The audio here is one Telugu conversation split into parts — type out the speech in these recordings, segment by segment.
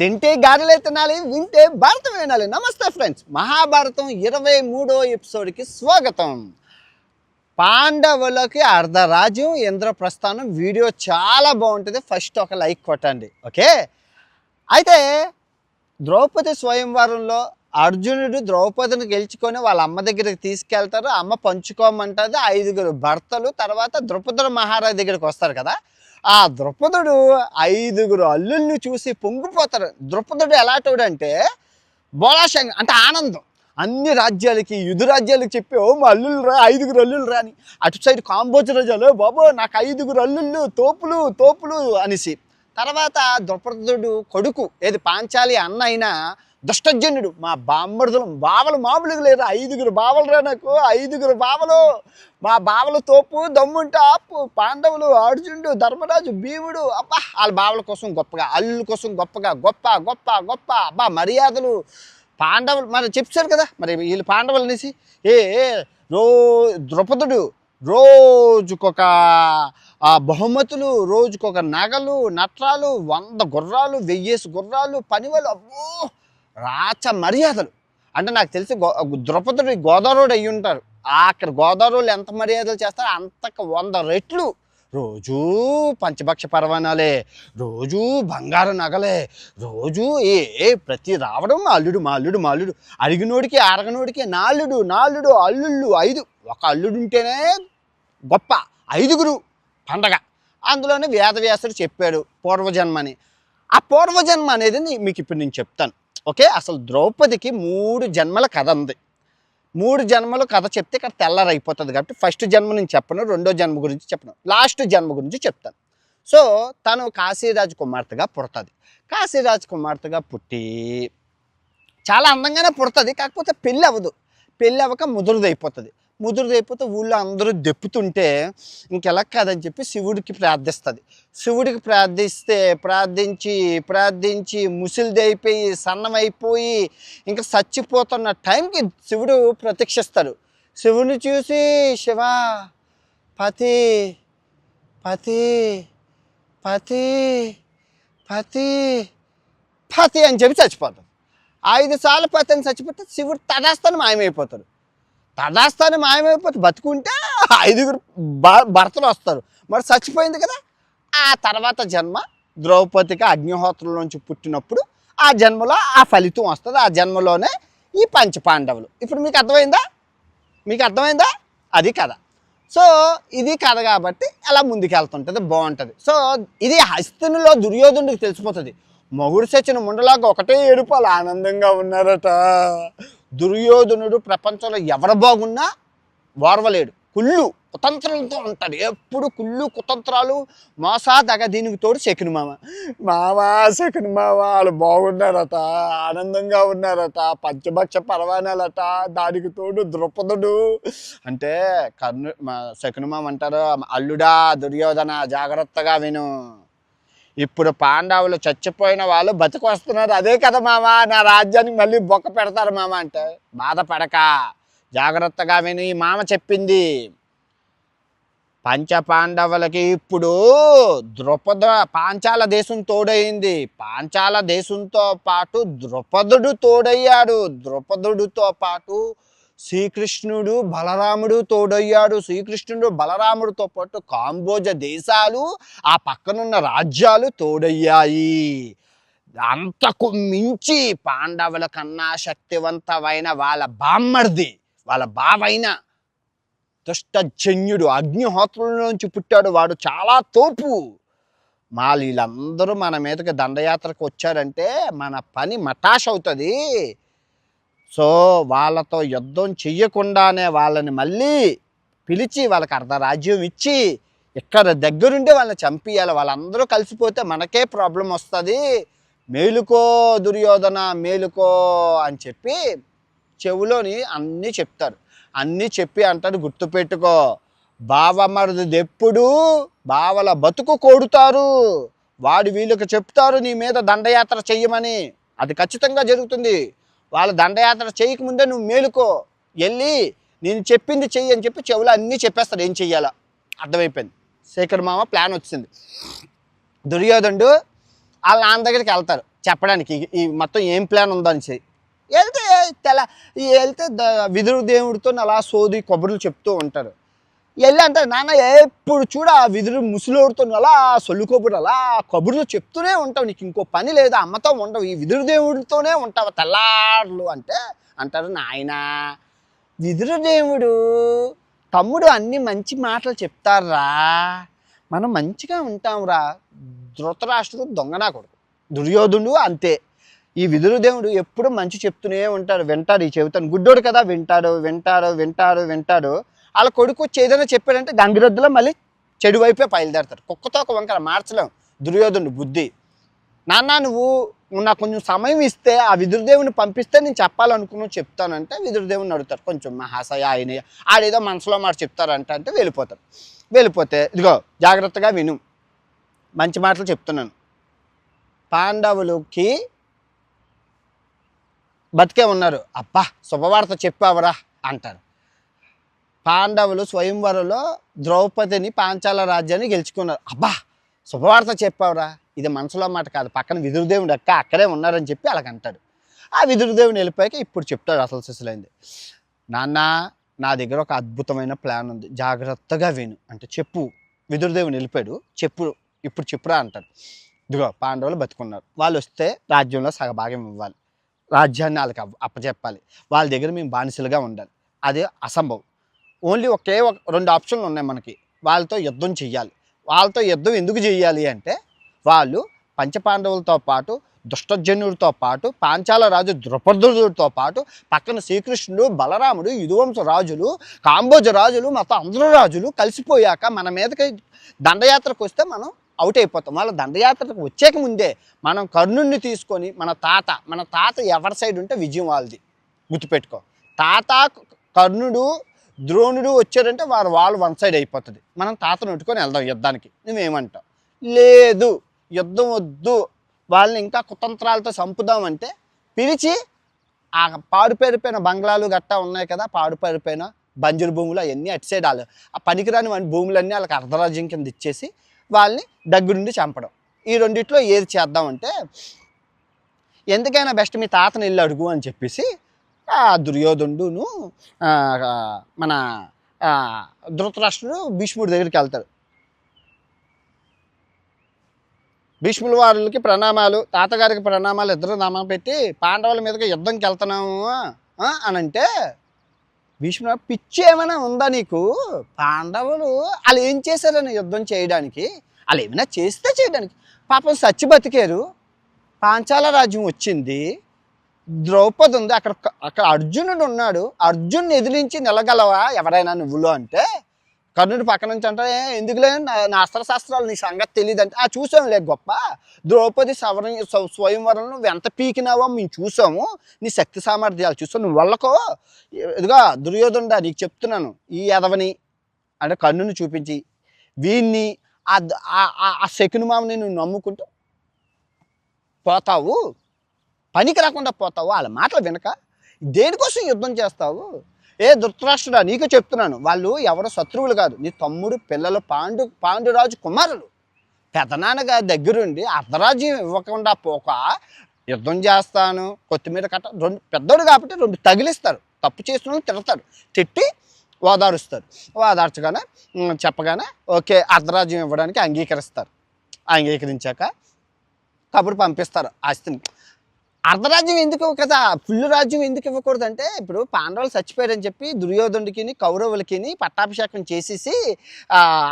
తింటే గారెలే తినాలి వింటే భారతం వినాలి. నమస్తే ఫ్రెండ్స్ మహాభారతం ఇరవై మూడో ఎపిసోడ్కి స్వాగతం. పాండవులకి అర్ధరాజ్యం ఇంద్రప్రస్థానం వీడియో చాలా బాగుంటుంది. ఫస్ట్ ఒక లైక్ కొట్టండి ఓకే? అయితే ద్రౌపది స్వయంవరంలో అర్జునుడు ద్రౌపదిని గెలుచుకొని వాళ్ళ అమ్మ దగ్గరికి తీసుకెళ్తారు. అమ్మ పంచుకోమంటుంది. ఐదుగురు భర్తలు తర్వాత ద్రౌపదుడు మహారాజు దగ్గరికి వస్తారు కదా? ఆ దృపదుడు ఐదుగురు అల్లుల్ని చూసి పొంగిపోతారు. దృపదుడు ఎలాంటివాడు అంటే బోళాశంగ అంటే ఆనందం. అన్ని రాజ్యాలకి యుధు రాజ్యాలకి చెప్పి ఓ మా అల్లుళ్ళు రా ఐదుగురు అల్లుళ్ళు రాని అటు సైడ్ కాంబోజ్ రాజాలు బాబో నాకు ఐదుగురు అల్లుళ్ళు తోపులు తోపులు అనేసి. తర్వాత ద్రౌపదుడు కొడుకు ఏది పాంచాలి అన్న అయినా దుష్టజన్యుడు మా బామ్మడుదలు బావలు మామూలుగా లేరు? ఐదుగురు బావలు రా నాకు ఐదుగురు బావలు. మా బావలు తోపు దమ్ముంటే ఆపు. పాండవులు అర్జునుడు ధర్మరాజు భీముడు అబ్బా! వాళ్ళ బావల కోసం గొప్పగా అల్లు కోసం గొప్పగా గొప్ప గొప్ప గొప్ప అబ్బా! మర్యాదలు. పాండవులు మరి చెప్పారు కదా మరి వీళ్ళు పాండవులు అనేసి. ఏ రో ద్రౌపదుడు రోజుకొక బహుమతులు రోజుకొక నగలు నట్రాలు వంద గుర్రాలు వెయ్యేసి గుర్రాలు పనివాళ్ళు అబ్బో! రాచ మర్యాదలు. అంటే నాకు తెలిసి గో ద్రౌపదుడు గోదావరి అయ్యి ఉంటారు. అక్కడ గోదావరిలో ఎంత మర్యాదలు చేస్తారో అంతకు వంద రెట్లు. రోజూ పంచభక్ష పర్వణాలే రోజూ బంగారు నగలే రోజూ ఏ ఏ ప్రతి రావడం అల్లుడు మా అల్లుడు మా అల్లుడు అడిగినోడికి అరగనోడికి నాలుడు నాలుడు అల్లుళ్ళు ఐదు. ఒక అల్లుడు ఉంటేనే గొప్ప ఐదుగురు పండగ. అందులోనే వేదవ్యాసుడు చెప్పాడు పూర్వజన్మని. ఆ పూర్వజన్మ అనేది మీకు ఇప్పుడు నేను చెప్తాను. ఓకే? అసలు ద్రౌపదికి మూడు జన్మల కథ ఉంది. మూడు జన్మల కథ చెప్తే ఇక్కడ తెల్లారైపోతుంది కాబట్టి ఫస్ట్ జన్మ నుంచి చెప్పను రెండో జన్మ గురించి చెప్పను. లాస్ట్ జన్మ గురించి చెప్తాను. సో తను కాశీరాజు కుమార్తెగా పుడుతుంది. కాశీరాజు కుమార్తెగా పుట్టి చాలా అందంగానే పుడుతుంది కాకపోతే పెళ్ళి అవ్వదు. పెళ్ళి అవ్వక ముదురుదైపోతుంది. ముదురుదైపోతే ఊళ్ళో అందరూ దెప్పుతుంటే ఇంకెలా కాదని చెప్పి శివుడికి ప్రార్థిస్తుంది. శివుడికి ప్రార్థిస్తే ప్రార్థించి ప్రార్థించి ముసిలిదైపోయి సన్నమైపోయి ఇంకా చచ్చిపోతున్న టైంకి శివుడు ప్రత్యక్షిస్తాడు. శివుని చూసి శివ పతి పతి పతి పతి పతి అని చెప్పి చచ్చిపోతాడు. ఐదు సార్లు పతి అని చచ్చిపోతే శివుడు తదాస్తాను మాయమైపోతాడు. తదాస్తాను మాయమైపోతే బతుకుంటే ఐదుగురు భ- భర్తలు వస్తారు. మరి చచ్చిపోయింది కదా? ఆ తర్వాత జన్మ ద్రౌపదికి అగ్నిహోత్రం నుంచి పుట్టినప్పుడు ఆ జన్మలో ఆ ఫలితం వస్తుంది. ఆ జన్మలోనే ఈ పంచ పాండవులు. ఇప్పుడు మీకు అర్థమైందా? మీకు అర్థమైందా? అది కథ. సో ఇది కథ కాబట్టి అలా ముందుకెళ్తుంటుంది. బాగుంటుంది. సో ఇది హస్తినిలో దుర్యోధనుడికి తెలిసిపోతుంది. మొగుడు సచిన ముండలాగా ఒకటే ఏడుపాలు ఆనందంగా ఉన్నారట. దుర్యోధనుడు ప్రపంచంలో ఎవరు బాగున్నా ఓర్వలేడు కుళ్ళు కుతంత్రాలతో ఉంటాడు. ఎప్పుడు కుళ్ళు కుతంత్రాలు మోసాదగ దీనికి తోడు శకుని మామ. మావా శకుని మామ వాళ్ళు బాగున్నారట ఆనందంగా ఉన్నారట పంచభక్ష పర్వాణాలట దానికి తోడు ద్రుపదుడు. అంటే కర్ణు మా శకుని మామ అంటారు అల్లుడా దుర్యోధన జాగ్రత్తగా విను. ఇప్పుడు పాండవులు చచ్చిపోయిన వాళ్ళు బతికి వస్తున్నారు అదే కదా మామ నా రాజ్యానికి మళ్ళీ బొక్క పెడతారు మామ అంటే. బాధపడక జాగ్రత్తగా విని ఈ మామ చెప్పింది. పంచ పాండవులకి ఇప్పుడు ద్రుపద పాంచాల దేశం తోడయింది. పాంచాల దేశంతో పాటు ద్రుపదుడు తోడయ్యాడు. ద్రుపదుడితో పాటు శ్రీకృష్ణుడు బలరాముడు తోడయ్యాడు. శ్రీకృష్ణుడు బలరాముడితో పాటు కాంబోజ దేశాలు ఆ పక్కనున్న రాజ్యాలు తోడయ్యాయి. అంతకు మించి పాండవుల కన్నా శక్తివంతమైన వాళ్ళ బామ్మర్ది వాళ్ళ బావైన దుష్టజన్యుడు అగ్నిహోత్రంలోంచి పుట్టాడు. వాడు చాలా తోపు. మా వీళ్ళందరూ మన మీదకి దండయాత్రకు వచ్చారంటే మన పని మటాష్ అవుతుంది. సో వాళ్ళతో యుద్ధం చెయ్యకుండానే వాళ్ళని మళ్ళీ పిలిచి వాళ్ళకి అర్ధరాజ్యం ఇచ్చి ఇక్కడ దగ్గరుండి వాళ్ళని చంపియాలి వాళ్ళందరూ కలిసిపోతే మనకే ప్రాబ్లం వస్తుంది. మేలుకో దుర్యోధన మేలుకో అని చెప్పి చెవులోని అన్నీ చెప్తారు. అన్నీ చెప్పి అంటారు గుర్తుపెట్టుకో బావమరిది ఎప్పుడు బావల బతుకు కోడుతారు. వాడు వీళ్ళకి చెప్తారు నీ మీద దండయాత్ర చెయ్యమని. అది ఖచ్చితంగా జరుగుతుంది. వాళ్ళ దండయాత్ర చేయకముందే నువ్వు మేలుకో. వెళ్ళి నేను చెప్పింది చెయ్యి అని చెప్పి చెవులు అన్నీ చెప్పేస్తాడు. ఏం చెయ్యాలా. అర్థమైపోయింది. శేఖర్ మామ ప్లాన్ వచ్చింది. దుర్యోధనుడు వాళ్ళ నాన్న దగ్గరికి వెళ్తారు. చెప్పడానికి ఈ- మొత్తం ఏం ప్లాన్ ఉందని చెయ్యి. వెళ్తే తెల వెళ్తే ద- విదురు దేవుడితో అలా సోది కొబ్బరులు చెప్తూ ఉంటారు. వెళ్ళి అంటారు నాన్న ఎప్పుడు చూడ ఆ విదురు అలా సొల్లుకోబుడు అలా కబుర్లు చెప్తూనే ఉంటావు నీకు ఇంకో పని లేదు? అమ్మతో ఉండవు. ఈ విధుడు దేవుడితోనే ఉంటావు తెల్లార్లు అంటే అంటారు నాయనా. విధుడు దేవుడు తమ్ముడు అన్ని మంచి మాటలు చెప్తారా? మనం మంచిగా ఉంటాంరా. ధృతరాష్ట్రుడు దొంగనా కొడుకు. దుర్యోధనుడు అంతే. ఈ విదురు దేవుడు ఎప్పుడు మంచి చెప్తూనే ఉంటాడు. వింటాడు ఈ చెబుతాను గుడ్డోడు కదా వింటాడు వింటాడు వింటాడు వింటాడు. వాళ్ళ కొడుకు వచ్చి ఏదైనా చెప్పాడంటే గంగిరద్దులో మళ్ళీ చెడు వైపే బయలుదేరతారు. కుక్కతో ఒక వంకర మార్చలేం. దుర్యోధను బుద్ధి. నాన్న నువ్వు నాకు కొంచెం సమయం ఇస్తే ఆ విదురుదేవుని పంపిస్తే నేను చెప్పాలనుకున్నావు చెప్తానంటే విదురుదేవుని అడుగుతారు. కొంచెం మహాశయ ఆయన ఆడేదో మనసులో మాట చెప్తారంట అంటే వెళ్ళిపోతారు. వెళ్ళిపోతే ఇదిగో జాగ్రత్తగా విను. మంచి మాటలు చెప్తున్నాను. పాండవులకి బతికే ఉన్నారు. అబ్బా శుభవార్త చెప్పావరా అంటారు. పాండవులు స్వయంవరంలో ద్రౌపదిని పాంచాల రాజ్యాన్ని గెలుచుకున్నారు. అబ్బా! శుభవార్త చెప్పావురా. ఇది మనసులో మాట కాదు. పక్కన విదురుదేవుడు అక్క అక్కడే ఉన్నారని చెప్పి అలాగంటాడు ఆ విదురుదేవుని వెళ్ళిపోయాక ఇప్పుడు చెప్తాడు అసలు సిసలైంది. నాన్న నా దగ్గర ఒక అద్భుతమైన ప్లాన్ ఉంది. జాగ్రత్తగా విను. అంటే చెప్పు. విదురుదేవుని వెళ్ళిపోయాడు. చెప్పు. ఇప్పుడు చెప్పురా అంటాడు. ఇదిగో పాండవులు బతుకున్నారు. వాళ్ళు వస్తే రాజ్యంలో సగభాగం ఇవ్వాలి. రాజ్యాన్ని వాళ్ళకి అప్పచెప్పాలి. వాళ్ళ దగ్గర మేము బానిసలుగా ఉండాలి. అది అసంభవం. ఓన్లీ ఒకే ఒక రెండు ఆప్షన్లు ఉన్నాయి మనకి. వాళ్ళతో యుద్ధం చెయ్యాలి. వాళ్ళతో యుద్ధం ఎందుకు చెయ్యాలి అంటే వాళ్ళు పంచపాండవులతో పాటు దుష్టజనుడితో పాటు పాంచాల రాజు ద్రుపదుడితో పాటు పక్కన శ్రీకృష్ణుడు బలరాముడు యుధువంశ రాజులు కాంబోజ రాజులు మొత్తం అందరూ రాజులు కలిసిపోయాక మన మీదకి దండయాత్రకు వస్తే మనం అవుట్ అయిపోతాం. వాళ్ళ దండయాత్రకు వచ్చేక ముందే మనం కర్ణుడిని తీసుకొని మన తాత మన తాత ఎవరి సైడ్ ఉంటే విజయం వాళ్ళది. గుర్తుపెట్టుకో. తాత కర్ణుడు ద్రోణుడు వచ్చాడంటే వారు వాళ్ళు వన్ సైడ్ అయిపోతుంది. మనం తాతను పెట్టుకొని వెళ్దాం యుద్ధానికి. నువ్వేమంటావు? లేదు యుద్ధం వద్దు. వాళ్ళని ఇంకా కుతంత్రాలతో చంపుదామంటే పిలిచి ఆ పాడుపేరిపోయిన బంగ్లాలు గట్టా ఉన్నాయి కదా పాడుపేరిపోయిన బంజరు భూములు అవన్నీ అటు సైడ్ వాళ్ళు ఆ పనికిరాని వాడి భూములన్నీ వాళ్ళకి అర్ధరాజ్యం కింద ఇచ్చేసి వాళ్ళని దగ్గరుండి చంపడం. ఈ రెండిట్లో ఏది చేద్దామంటే ఎందుకైనా బెస్ట్ మీ తాతని వెళ్ళి అడుగు అని చెప్పేసి దుర్యోధనుడును ఆ, దుర్యోధనుడును మన ధృతరాష్ట్రుడు భీష్ముడి దగ్గరికి వెళ్తాడు. భీష్ముల వారికి ప్రణామాలు తాతగారికి ప్రణామాలు ఇద్దరు నామం పెట్టి పాండవుల మీదకి యుద్ధంకి వెళ్తున్నాము అని అంటే భీష్ముడు పిచ్చి ఏమైనా ఉందా నీకు? పాండవులు వాళ్ళు ఏం చేశారని యుద్ధం చేయడానికి? వాళ్ళు ఏమైనా చేస్తే చేయడానికి. పాపం సచ్చి బతికారు. పాంచాల రాజ్యం వచ్చింది. ద్రౌపది ఉంది. అక్కడ అక్కడ అర్జునుడు ఉన్నాడు. అర్జున్ ఎదిరించి నిలగలవా ఎవరైనా నువ్వులో అంటే? కర్ణుడు పక్క నుంచి అంటే ఎందుకులే? నా నా అస్త్రశాస్త్రాలు నీ సంగతి తెలియదు అంటే ఆ చూసాంలే గొప్ప. ద్రౌపది సవరణ స్వయంవరం నువ్వు ఎంత పీకినావో మేము చూసాము. నీ శక్తి సామర్థ్యాలు చూసాం నువ్వు వాళ్ళకో ఇదిగా దుర్యోధనుడా నీకు చెప్తున్నాను. ఈ ఎదవని అంటే కన్నుని చూపించి వీన్ని ఆ ఆ- ఆ శకుని మామని నువ్వు నమ్ముకుంటూ పోతావు. పనికి రాకుండా పోతావు వాళ్ళ మాటలు వినక? దేనికోసం యుద్ధం చేస్తావు? ఏ ధృతరాష్ట్రుడా నీకు చెప్తున్నాను వాళ్ళు ఎవరు శత్రువులు కాదు. నీ తమ్ముడు పిల్లలు పాండు పాండురాజు కుమారులు. పెదనాన్నగా దగ్గరుండి అర్ధరాజ్యం ఇవ్వకుండా పోక యుద్ధం చేస్తాను కొత్తిమీర కట్ట రెండు పెద్దోడు కాబట్టి రెండు తగిలిస్తారు. తప్పు చేసిన తిడతారు. తిట్టి ఓదారుస్తారు. ఓదార్చగానే చెప్పగానే ఓకే అర్ధరాజ్యం ఇవ్వడానికి అంగీకరిస్తారు. అంగీకరించాక కబురు పంపిస్తారు ఆస్తిని. అర్ధరాజ్యం ఎందుకు కదా? ఫుల్ రాజ్యం ఎందుకు ఇవ్వకూడదు అంటే ఇప్పుడు పాండవులు చచ్చిపోయారని చెప్పి దుర్యోధనుడికి కౌరవులకి పట్టాభిషేకం చేసేసి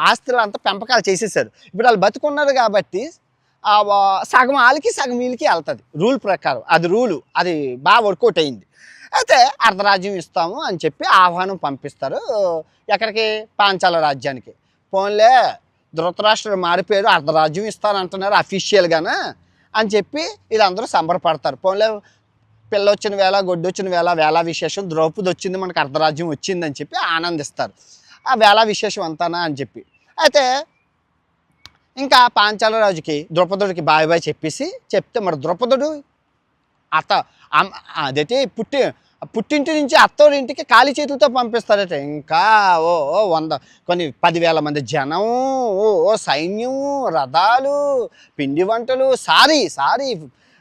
ఆస్తులు అంతా పెంపకాలు చేసేసారు. ఇప్పుడు వాళ్ళు బతుకున్నారు కాబట్టి సగం వాళ్ళకి సగం వీళ్ళకి వెళ్తుంది. రూల్ ప్రకారం. అది రూలు. అది బాగా వర్కౌట్ అయింది. అయితే అర్ధరాజ్యం ఇస్తాము అని చెప్పి ఆహ్వానం పంపిస్తారు ఎక్కడికి? పాంచాల రాజ్యానికి. పోన్లే ధృతరాష్ట్రుడు మారిపోయారు అర్ధరాజ్యం ఇస్తానంటున్నారు అఫీషియల్గానే అని చెప్పి ఇది అందరూ సంబరపడతారు. పోన్లే పిల్ల వచ్చిన వేళ గొడ్డు వచ్చిన వేళ వేళ విశేషం ద్రౌపది వచ్చింది మనకు అర్ధరాజ్యం వచ్చిందని చెప్పి ఆనందిస్తారు. ఆ వేళ విశేషం అంతానా అని చెప్పి. అయితే ఇంకా పాంచాల రాజుకి ద్రౌపదుడికి బాయ్ బాయ్ చెప్పేసి చెప్తే మరి ద్రౌపదుడు అత్త అదైతే పుట్టి పుట్టింటి నుంచి అత్తోడింటికి ఖాళీ చేతులతో పంపిస్తారట. ఇంకా ఓ వంద కొన్ని పదివేల మంది జనం ఓ సైన్యం రథాలు పిండి వంటలు సారీ సారీ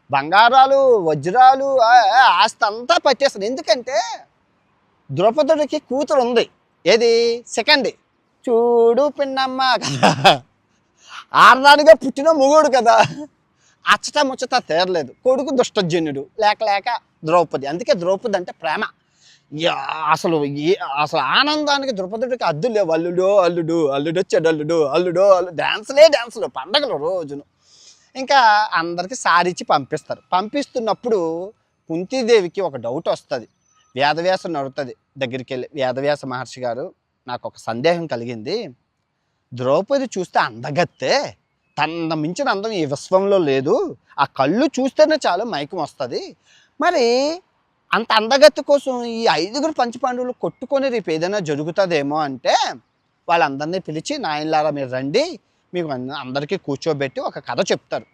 బంగారాలు వజ్రాలు ఆస్తి అంతా పట్టేస్తారు. ఎందుకంటే ద్రౌపదుడికి కూతురు ఉంది. ఏది? సెకండ్. చూడు పిన్నమ్మ. కదా ఆడదానిగా పుట్టిన మొగుడు కదా. అచ్చట ముచ్చట తేరలేదు. కొడుకు దుష్టజన్యుడు లేక లేక ద్రౌపది. అందుకే ద్రౌపది అంటే ప్రేమ. యా, అసలు ఏ- అసలు ఆనందానికి ద్రౌపదుడికి అద్దు లేవు. అల్లుడు అల్లుడు అల్లుడు వచ్చాడు అల్లుడు అల్లుడు అల్లు డ్యాన్సులే డ్యాన్సులు పండగలు రోజును. ఇంకా అందరికీ సారిచ్చి ఇచ్చి పంపిస్తారు. పంపిస్తున్నప్పుడు కుంతీదేవికి ఒక డౌట్ వస్తుంది. వేదవ్యాసం నడుతుంది దగ్గరికి వెళ్ళి వేదవ్యాస మహర్షి గారు నాకు ఒక సందేహం కలిగింది. ద్రౌపది చూస్తే అందగత్తే. తన మించిన అందం ఈ విశ్వంలో లేదు. ఆ కళ్ళు చూస్తేనే చాలు మైకం వస్తుంది. మరి అంత అందగత్తి కోసం ఈ ఐదుగురు పంచపాండవులు కొట్టుకొని రేపు ఏదైనా జరుగుతుందేమో అంటే వాళ్ళందరినీ పిలిచి నాయనలారా మీరు రండి మీకు అందరికీ కూర్చోబెట్టి ఒక కథ చెప్తారు.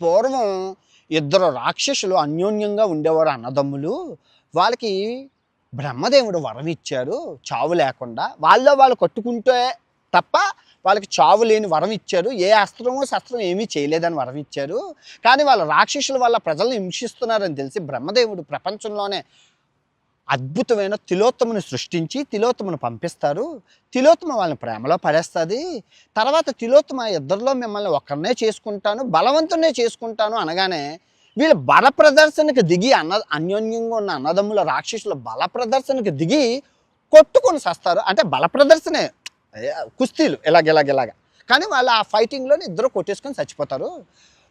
పూర్వం ఇద్దరు రాక్షసులు అన్యోన్యంగా ఉండేవారు అన్నదమ్ములు. వాళ్ళకి బ్రహ్మదేవుడు వరం ఇచ్చారు చావు లేకుండా. వాళ్ళలో వాళ్ళు కొట్టుకుంటే తప్ప వాళ్ళకి చావు లేని వరం ఇచ్చారు. ఏ అస్త్రమో శస్త్రం ఏమీ చేయలేదని వరం ఇచ్చారు. కానీ వాళ్ళ రాక్షసుల వల్ల ప్రజలను హింసిస్తున్నారని తెలిసి బ్రహ్మదేవుడు ప్రపంచంలోనే అద్భుతమైన తిలోత్తముని సృష్టించి తిలోత్తమును పంపిస్తారు. తిలోత్తమ వాళ్ళని ప్రేమలో పడేస్తుంది. తర్వాత తిలోత్తమ ఇద్దరిలో మిమ్మల్ని ఒక్కరినే చేసుకుంటాను బలవంతునే చేసుకుంటాను అనగానే వీళ్ళు బల ప్రదర్శనకు దిగి అన్న అన్యోన్యంగా ఉన్న అన్నదమ్ముల రాక్షసుల బల ప్రదర్శనకు దిగి కొట్టుకొని సస్తారు. అంటే బల ప్రదర్శనే కుస్తీలు ఇలాగ ఇలాగ ఇలాగ కానీ వాళ్ళు ఆ ఫైటింగ్లోనే ఇద్దరు కొట్టేసుకొని చచ్చిపోతారు.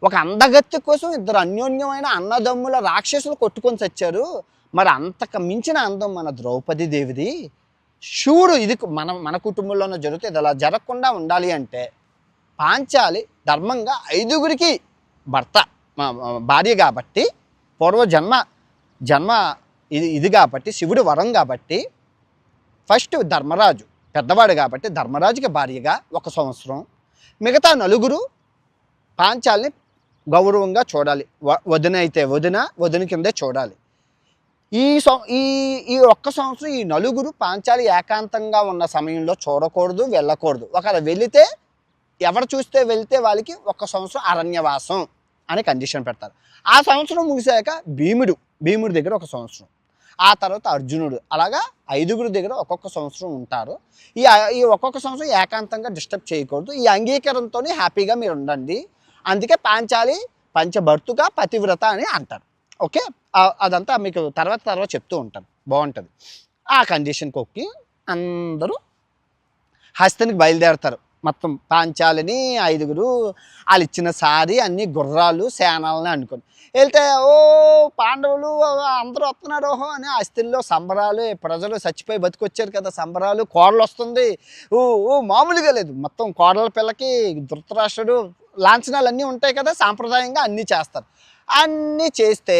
ఒక అందగత్తి కోసం ఇద్దరు అన్యోన్యమైన అన్నదమ్ముల రాక్షసులు కొట్టుకొని చచ్చారు. మరి అంతకు మించిన అందం మన ద్రౌపది దేవిది. శివుడు ఇది మన మన కుటుంబంలోనే జరుగుతుంది ఇది అలా జరగకుండా ఉండాలి అంటే పాంచాలి ధర్మంగా ఐదుగురికి భర్త భార్య కాబట్టి పూర్వ జన్మ జన్మ ఇది ఇది కాబట్టి శివుడు వరం కాబట్టి ఫస్ట్ ధర్మరాజు. పెద్దవాడు కాబట్టి ధర్మరాజుకి భార్యగా ఒక సంవత్సరం. మిగతా నలుగురు పాంచాల్ని గౌరవంగా చూడాలి. వ- వదిన అయితే వదిన వదిన కిందే చూడాలి. ఈ సం ఈ ఈ ఒక్క సంవత్సరం ఈ నలుగురు పాంచాలి ఏకాంతంగా ఉన్న సమయంలో చూడకూడదు వెళ్ళకూడదు. ఒకవేళ వెళితే ఎవరు చూస్తే వెళితే వాళ్ళకి ఒక్క సంవత్సరం అరణ్యవాసం అని కండిషన్ పెడతారు. ఆ సంవత్సరం ముగిసాక భీముడు భీముడి దగ్గర ఒక సంవత్సరం. ఆ తర్వాత అర్జునుడు. అలాగా ఐదుగురు దగ్గర ఒక్కొక్క సంవత్సరం ఉంటారు. ఈ ఈ ఒక్కొక్క సంవత్సరం ఏకాంతంగా డిస్టర్బ్ చేయకూడదు. ఈ అంగీకారంతో హ్యాపీగా మీరు ఉండండి. అందుకే పాంచాలి పంచభర్తుగా పతివ్రత అని అంటారు. ఓకే? అదంతా మీకు తర్వాత తర్వాత చెప్తూ ఉంటాను బాగుంటుంది. ఆ కండిషన్కి ఒక్కి అందరూ హస్తనికి బయలుదేరతారు. మొత్తం పాంచాలని ఐదుగురు వాళ్ళు ఇచ్చిన సారీ అన్ని గుర్రాలు సేనాలని అనుకుని వెళ్తే ఓ పాండవులు అందరూ వస్తున్నారు ఓహో అని అస్థిల్లో సంబరాలు ప్రజలు చచ్చిపోయి బతికొచ్చారు కదా సంబరాలు కోడలు వస్తుంది. ఓ ఓ మామూలుగా లేదు. మొత్తం కోడల పిల్లకి ధృతరాష్ట్రుడు లాంఛనాలు అన్నీ ఉంటాయి కదా సాంప్రదాయంగా అన్నీ చేస్తారు. అన్నీ చేస్తే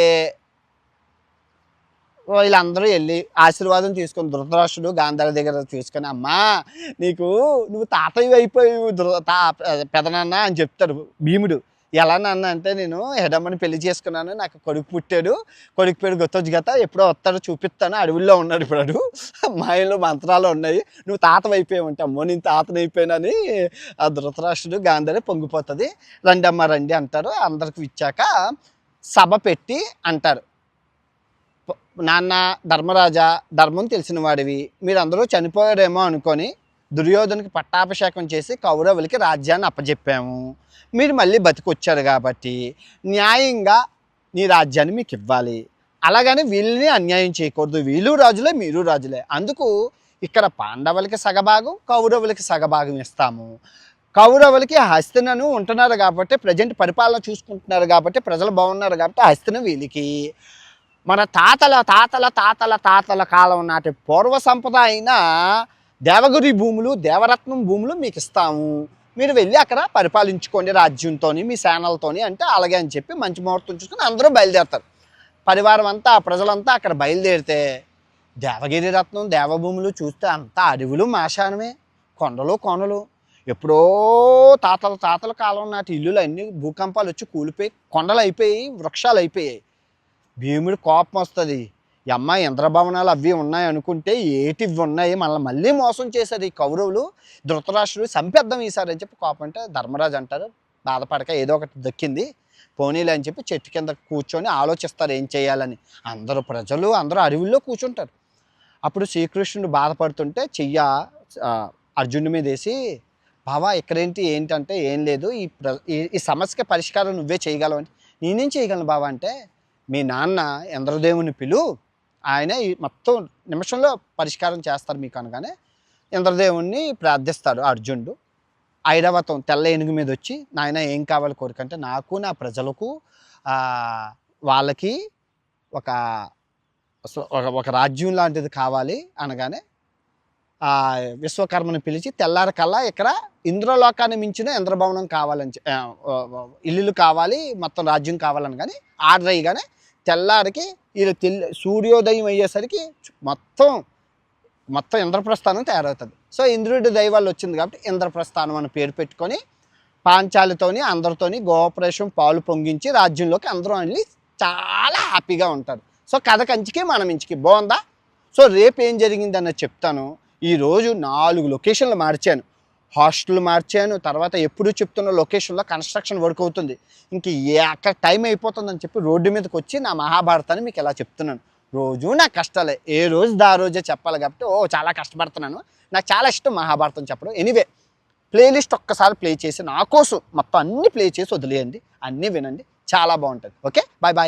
వీళ్ళందరూ వెళ్ళి ఆశీర్వాదం తీసుకొని ధృతరాష్ట్రుడు గాంధారి దగ్గర తీసుకొని అమ్మా నీకు నువ్వు తాతయ్య అయిపోయావు ధృ- తా పెదనాన్న అని చెప్తాడు భీముడు. ఎలా నాన్న అంటే నేను హెడమ్మని పెళ్ళి చేసుకున్నాను నాకు కొడుకు పుట్టాడు కొడుకు పేరు గుర్తొచ్చు గత ఎప్పుడో వస్తాడు చూపిస్తాను అడవుల్లో ఉన్నాడు ఇప్పుడు మాయలో మంత్రాలు ఉన్నాయి నువ్వు తాత అయిపోయి అంటే అమ్మో నేను తాతను అయిపోయానని ఆ ధృతరాష్ట్రుడు గాంధారి పొంగిపోతుంది. రండి అమ్మ రండి అంటారు. అందరికి ఇచ్చాక సభ పెట్టి అంటారు. నాన్న ధర్మరాజా ధర్మం తెలిసిన వాడివి. మీరందరూ చనిపోయారేమో అనుకొని దుర్యోధనకి పట్టాభిషేకం చేసి కౌరవులకి రాజ్యాన్ని అప్పజెప్పాము. మీరు మళ్ళీ బతికొచ్చారు కాబట్టి న్యాయంగా నీ రాజ్యాన్ని మీకు ఇవ్వాలి. అలాగని వీళ్ళని అన్యాయం చేయకూడదు. వీళ్ళు రాజులే మీరు రాజులే. అందుకు ఇక్కడ పాండవులకి సగభాగం కౌరవులకి సగభాగం ఇస్తాము. కౌరవులకి హస్తినను ఉంటున్నారు కాబట్టి ప్రజెంట్ పరిపాలన చూసుకుంటున్నారు కాబట్టి ప్రజలు బాగున్నారు కాబట్టి హస్తిన వీళ్ళకి. మన తాతల తాతల తాతల తాతల కాలం నాటి పూర్వ సంపద అయిన దేవగిరి భూములు దేవరత్నం భూములు మీకు ఇస్తాము. మీరు వెళ్ళి అక్కడ పరిపాలించుకోండి రాజ్యంతో మీ సేనలతోని అంటే అలాగే అని చెప్పి మంచి ముహూర్తం చూసుకుని అందరూ బయలుదేరుతారు. పరివారం అంతా ప్రజలంతా అక్కడ బయలుదేరితే దేవగిరి రత్నం దేవభూములు చూస్తే అంతా అడవులు మాశానమే కొండలు కొనలు. ఎప్పుడో తాతల తాతల కాలం నాటి ఇల్లులు అన్ని భూకంపాలు వచ్చి కూలిపోయి కొండలు అయిపోయి వృక్షాలు అయిపోయాయి. భీముడి కోపం వస్తుంది. ఈ అమ్మాయి ఇంద్రభవనాలు అవి ఉన్నాయి అనుకుంటే ఏటివి ఉన్నాయి? మనల్ని మళ్ళీ మోసం చేశారు ఈ కౌరవులు ధృతరాష్ట్రుడు సంపేద్దాం ఈసారి అని చెప్పి కోపం అంటే ధర్మరాజు అంటారు. బాధపడక ఏదో ఒకటి దక్కింది. పోనీలే అని చెప్పి చెట్టు కింద కూర్చొని ఆలోచిస్తారు ఏం చేయాలని. అందరూ ప్రజలు అందరూ అరువుల్లో కూర్చుంటారు. అప్పుడు శ్రీకృష్ణుడు బాధపడుతుంటే చెయ్య అర్జునుడి మీద వేసి బావా ఇక్కడేంటి? ఏంటంటే ఏం లేదు. ఈ ప్ర ఈ- ఈ సమస్యకి పరిష్కారం నువ్వే చేయగలవు అంటే నేనేం చేయగలను బావా? అంటే మీ నాన్న ఇంద్రదేవుని పిలు ఆయన మొత్తం నిమిషంలో పరిష్కారం చేస్తారు మీకు అనగానే ఇంద్రదేవుణ్ణి ప్రార్థిస్తాడు అర్జునుడు. ఐరావతం తెల్ల ఏనుగు మీద వచ్చి నాయన ఏం కావాలి కోరికంటే నాకు నా ప్రజలకు వాళ్ళకి ఒక ఒక రాజ్యం లాంటిది కావాలి అనగానే ఆ విశ్వకర్మని పిలిచి తెల్లారకల్లా ఇక్కడ ఇంద్రలోకాన్ని మించిన ఇంద్రభవనం కావాలని ఇల్లులు కావాలి మొత్తం రాజ్యం కావాలని కానీ ఆర్డర్ అయ్యగానే తెల్లారికి వీళ్ళు తెల్లి సూర్యోదయం అయ్యేసరికి మొత్తం మొత్తం ఇంద్రప్రస్థానం తయారవుతుంది. సో ఇంద్రుడి దైవాలు వచ్చింది కాబట్టి ఇంద్రప్రస్థానం అని పేరు పెట్టుకొని పాంచాలతోని అందరితోని గోపరేషం పాలు పొంగించి రాజ్యంలోకి అందరూ వెళ్ళి చాలా హ్యాపీగా ఉంటారు. సో కథ కంచికి మనం ఇంచికి బాగుందా? సో రేపు ఏం జరిగింది చెప్తాను. ఈరోజు నాలుగు లొకేషన్లు మార్చాను. హాస్టల్ మార్చాను తర్వాత ఎప్పుడు చెప్తున్న లొకేషన్లో కన్స్ట్రక్షన్ వర్క్ అవుతుంది. ఇంక ఏ అక్కడ టైం అయిపోతుందని చెప్పి రోడ్డు మీదకి వచ్చి నా మహాభారతాన్ని మీకు ఇలా చెప్తున్నాను. రోజు నా కష్టాలే ఏ రోజు దా రోజే చెప్పాలి కాబట్టి ఓ చాలా కష్టపడుతున్నాను. నాకు చాలా ఇష్టం మహాభారతం చెప్పడం. ఎనీవే ప్లేలిస్ట్ ఒక్కసారి ప్లే చేసి నా కోసం మొత్తం అన్ని ప్లే చేసి వదిలేయండి. అన్నీ వినండి. చాలా బాగుంటుంది. ఓకే? Bye bye